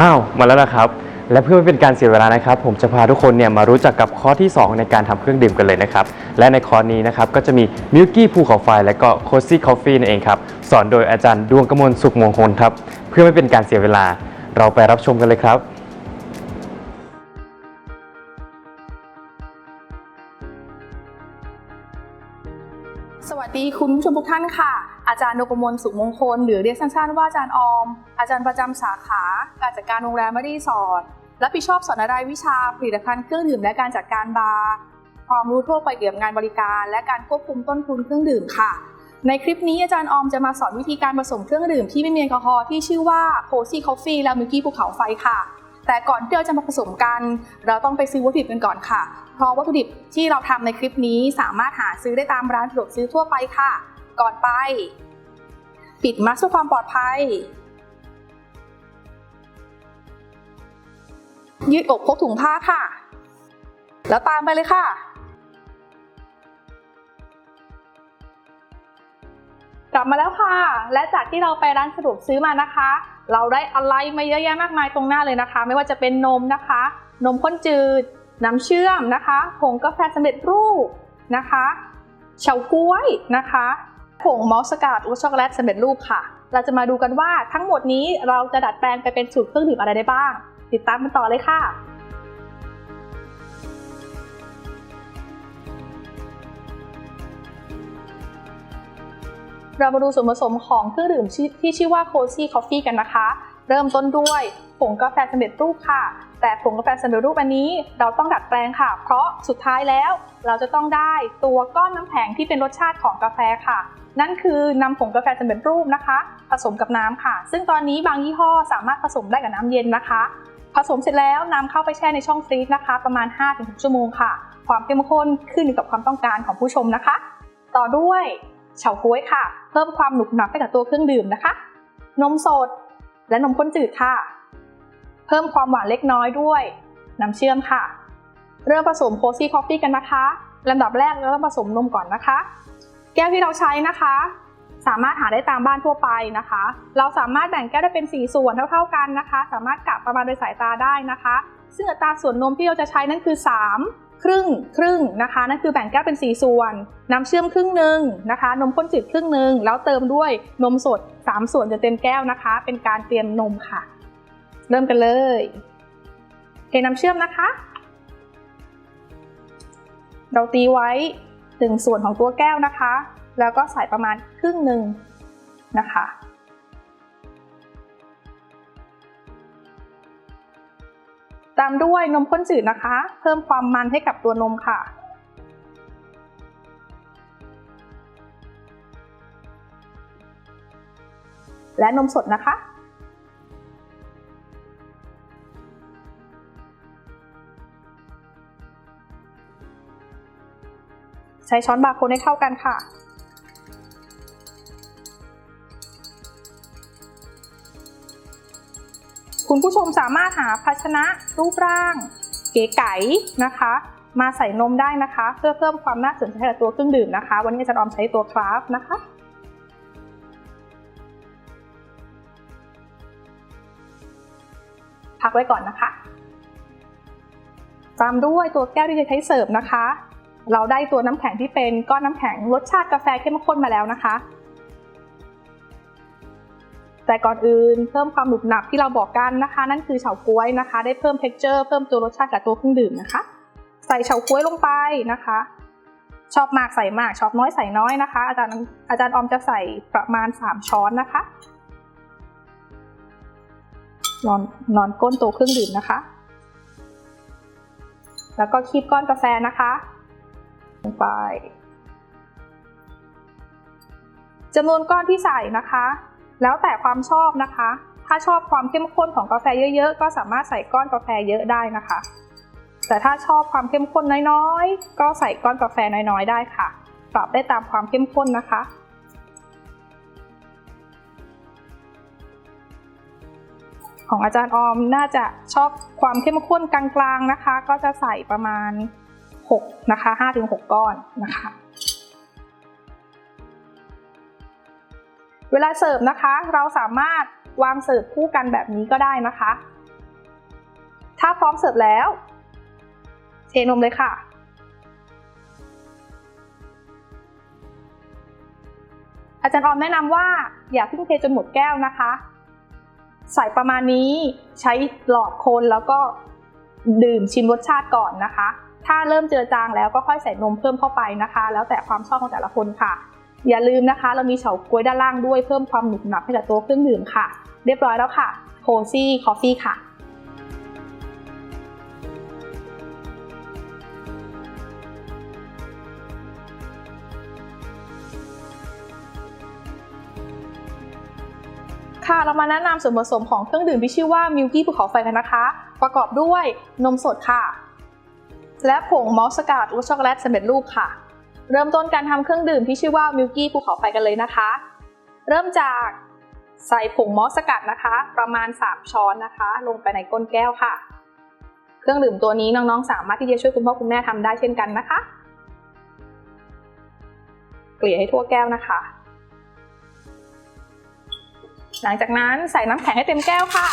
อ้าวมาแล้วนะครับ และเพื่อไม่เป็นการเสียเวลานะครับ ผมจะพาทุกคนเนี่ยมารู้จักกับข้อที่ 2 ในการทำเครื่องดื่มกันเลยนะครับ และในคอร์สนี้นะครับก็จะมีมิลกี้ภูเขาไฟและก็โคซี่คอฟฟี่นั่นเองครับ สอนโดยอาจารย์ดวงกมลสุขมงคลครับ เพื่อไม่เป็นการเสียเวลาเราไปรับชมกันเลยครับสวัสดีคุณผู้ชมทุกท่านค่ะ อาจารย์นกมลสุขมงคล หรือเรียกสั้นๆว่าอาจารย์ออม อาจารย์ประจำสาขาการจัดการโรงแรมไม่ได้สอนรับผิดชอบสอนรายวิชาผลิตภัณฑ์เครื่องดื่มและการจัดการบาร์ความรู้ทั่วไปเกี่ยวกับงานบริการ และการควบคุมต้นทุนเครื่องดื่มค่ะ ในคลิปนี้อาจารย์ออมจะมาสอนวิธีการผสมเครื่องดื่มที่ไม่มีแอลกอฮอล์ที่ชื่อว่า Cozy Coffee และ Milky ภูเขาไฟค่ะ แต่ก่อนที่เราจะมาผสมกัน เราต้องไปซื้อวัตถุดิบกันก่อนค่ะ เพราะวัตถุดิบที่เราทำในคลิปนี้สามารถหาซื้อได้ตามร้านสะดวกซื้อทั่วไปค่ะ ก่อนไป ปิดมัสก์เพื่อความปลอดภัย ยืดอกพกถุงผ้าค่ะ แล้วตามไปเลยค่ะ กลับมาแล้วค่ะ และจากที่เราไปร้านสะดวกซื้อมานะคะ เราได้อะไรมาเยอะแยะมากมายตรงหน้าเลยนะคะ ไม่ว่าจะเป็นนมนะคะ นมข้นจืดน้ำเชื่อมนะคะ ผงกาแฟสำเร็จรูปนะคะ เฉาก๊วยนะคะ ผงมอสสกัดรสช็อกโกแลตสำเร็จรูปค่ะ เราจะมาดูกันว่าทั้งหมดนี้เราจะดัดแปลงไปเป็นสูตรเครื่องดื่มอะไรได้บ้าง ติดตามกันต่อเลยค่ะเรามาดูส่วนผสมของเครื่องดื่มที่ชื่อว่า Cozy Coffee กันนะคะ เริ่มต้นด้วยผงกาแฟสำเร็จรูปค่ะ แต่ผงกาแฟสำเร็จรูปอันนี้เราต้องดัดแปลงค่ะ เพราะสุดท้ายแล้วเราจะต้องได้ตัวก้อนน้ำแข็งที่เป็นรสชาติของกาแฟค่ะ นั่นคือนำผงกาแฟสำเร็จรูปนะคะ ผสมกับน้ำค่ะ ซึ่งตอนนี้บางยี่ห้อสามารถผสมได้กับน้ำเย็นนะคะ ผสมเสร็จแล้วนำเข้าไปแช่ในช่องฟรีซนะคะ ประมาณ 5-6 ชั่วโมงค่ะ ความเข้มข้นขึ้นอยู่กับความต้องการของผู้ชมนะคะ ต่อด้วยเฉาก๊วยค่ะ เพิ่มความหนุบหนับให้กับตัวเครื่องดื่มนะคะ นมสด และนมข้นจืดค่ะ เพิ่มความหวานเล็กน้อยด้วย น้ำเชื่อมค่ะ เริ่มผสมโคซี่คอฟฟี่กันนะคะลำดับแรกเราต้องผสมนมก่อนนะคะ แก้วที่เราใช้นะคะ สามารถหาได้ตามบ้านทั่วไปนะคะ เราสามารถแบ่งแก้วได้เป็น 4 ส่วนเท่าๆกันนะคะ สามารถกะประมาณโดยสายตาได้นะคะ ซึ่งอัตราส่วนนมที่เราจะใช้นั่นคือ 3 ครึ่งครึ่งนะคะ นั่นคือแบ่งแก้วเป็น 4 ส่วน น้ำเชื่อมครึ่งหนึ่งนะคะ นมข้นจืดครึ่งหนึ่งแล้วเติมด้วยนมสด 3 ส่วนจะเต็มแก้วนะคะ เป็นการเตรียมนมค่ะ เริ่มกันเลยเทน้ำเชื่อมนะคะ เราตีไว้ หนึ่งส่วนของตัวแก้วนะคะ แล้วก็ใส่ประมาณครึ่งหนึ่งนะคะ ตามด้วยนมข้นจืดนะคะ เพิ่มความมันให้กับตัวนมค่ะและนมสดนะคะ ใช้ช้อนบาร์โคนให้เข้ากันค่ะ คุณผู้ชมสามารถหาภาชนะรูปร่าง เก๋ไก๋นะคะ มาใส่นมได้นะคะ เพื่อเพิ่มความน่าสนใจให้กับตัวเครื่องดื่มนะคะ วันนี้อาจารย์ออมใช้ตัวคราฟนะคะพักไว้ก่อนนะคะ ตามด้วยตัวแก้วที่จะใช้เสิร์ฟนะคะ เราได้ตัวน้ำแข็งที่เป็นก้อนน้ำแข็งรสชาติกาแฟเข้มข้นมาแล้วนะคะ แต่ก่อนอื่นเพิ่มความหนุบหนับที่เราบอกกันนะคะ นั่นคือเฉาก๊วยนะคะ ได้เพิ่ม texture เพิ่มตัวรสชาติกับตัวเครื่องดื่มนะคะ ใส่เฉาก๊วยลงไปนะคะ ชอบมากใส่มากชอบน้อยใส่น้อยนะคะ อาจารย์อาจารย์อมจะใส่ประมาณ 3 ช้อนนะคะนอนนอนก้นตัวเครื่องดื่มนะคะ แล้วก็คีบก้อนกาแฟนะคะ งไปจำนวนก้อนที่ใส่นะคะ แล้วแต่ความชอบนะคะ ถ้าชอบความเข้มข้นของกาแฟเยอะๆ ก็สามารถใส่ก้อนกาแฟเยอะได้นะคะ แต่ถ้าชอบความเข้มข้นน้อยๆ ก็ใส่ก้อนกาแฟน้อยๆ ได้ค่ะ ปรับได้ตามความเข้มข้นนะคะ ของอาจารย์ออมน่าจะชอบความเข้มข้นกลางๆนะคะ ก็จะใส่ประมาณ 6นะคะ5-6 ก้อนนะคะ เวลาเสิร์ฟนะคะ เราสามารถวางเสิร์ฟคู่กันแบบนี้ก็ได้นะคะ ถ้าพร้อมเสิร์ฟแล้ว เทนมเลยค่ะอาจารย์ออมแนะนำว่าอย่าเพิ่งเทจนหมดแก้วนะคะ ใส่ประมาณนี้ใช้หลอดคนแล้วก็ดื่มชิมรสชาติก่อนนะคะ ถ้าเริ่มเจือจางแล้วก็ค่อยใส่นมเพิ่มเข้าไปนะคะ แล้วแต่ความชอบของแต่ละคนค่ะ อย่าลืมนะคะ เรามีเฉาก๊วยด้านล่างด้วยเพิ่มความหนุบหนับให้กับตัวเครื่องดื่มค่ะ เรียบร้อยแล้วค่ะโคซี่คอฟฟี่ค่ะค่ะเรามาแนะนำส่วนผสมของเครื่องดื่มที่ชื่อว่ามิลกี้ภูเขาไฟกันนะคะ ประกอบด้วยนมสดค่ะ และผงมอสสกัดรสช็อกโกแลตสำเร็จรูปค่ะ เริ่มต้นการทำเครื่องดื่มที่ชื่อว่ามิลกี้ภูเขาไฟกันเลยนะคะ เริ่มจากใส่ผงมอสสกัดนะคะ ประมาณ 3 ช้อนนะคะ ลงไปในก้นแก้วค่ะ เครื่องดื่มตัวนี้น้องๆ สามารถที่จะช่วยคุณพ่อคุณแม่ทำได้เช่นกันนะคะ เกลี่ยให้ทั่วแก้วนะคะ หลังจากนั้นใส่น้ำแข็งให้เต็มแก้วค่ะ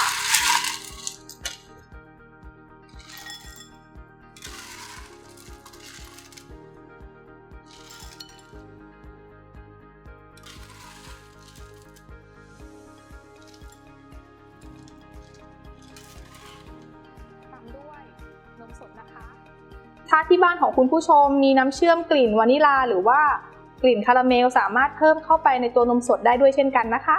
าที่บ้านของคุณผู้ชมมีน้ำเชื่อมกลิ่นวานิลา หรือว่ากลิ่นคาราเมลสามารถเพิ่มเข้าไปในตัวนมสดได้ด้วยเช่นกันนะคะ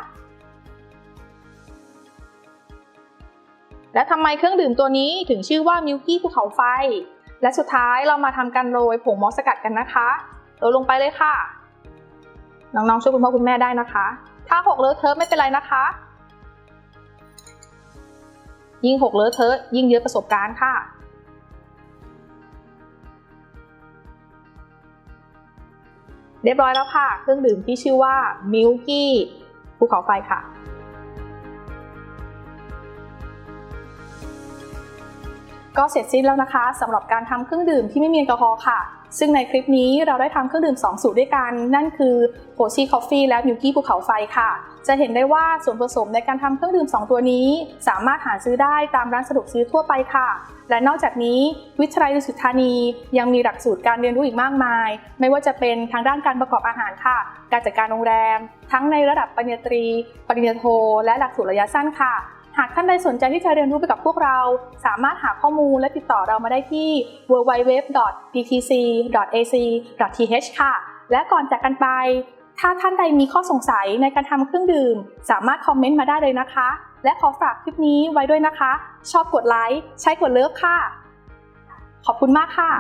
และทำไมเครื่องดื่มตัวนี้ถึงชื่อว่ามิลกี้ภูเขาไฟ และสุดท้ายเรามาทำการโรยผงมอสสกัดกันนะคะโรยลงไปเลยค่ะ น้องๆช่วยคุณพ่อคุณแม่ได้นะคะ ถ้าหกเลอะเทอะไม่เป็นไรนะคะ ยิ่งหกเลอะเทอะยิ่งเยอะประสบการณ์ค่ะ เรียบร้อยแล้วค่ะ เครื่องดื่มที่ชื่อว่ามิลกี้ภูเขาไฟค่ะก็เสร็จสิ้นแล้วนะคะสำหรับการทำเครื่องดื่มที่ไม่มีแอลกอฮอล์ค่ะ ซึ่งในคลิปนี้เราได้ทำเครื่องดื่ม 2 สูตรด้วยกัน นั่นคือโ o ชี่คอฟฟี่และมิลกี้ภูเขาไฟค่ะ จะเห็นได้ว่าส่วนผสมในการทำเครื่องดื่ม 2 ตัวนี้ สามารถหาซื้อได้ตามร้านสะดวกซื้อทั่วไปค่ะ และนอกจากนี้วิทยาลัยดุสิตธานี ยังมีหลักสูตรการเรียนรู้อีกมากมาย ไม่ว่าจะเป็นทางด้านการประกอบอาหารค่ะ การจัดการโรงแรม ทั้งในระดับปริญญาตรี ปริญญาโท และหลักสูตรระยะสั้นค่ะ หากท่านใดสนใจที่จะเรียนรู้ไปกับพวกเรา สามารถหาข้อมูลและติดต่อเรามาได้ที่ www.dtc.ac.th ค่ะ และก่อนจากกันไป ถ้าท่านใดมีข้อสงสัยในการทำเครื่องดื่ม สามารถคอมเมนต์มาได้เลยนะคะ และขอฝากคลิปนี้ไว้ด้วยนะคะ ชอบกดไลค์ ใช้กดเลิฟค่ะ ขอบคุณมากค่ะ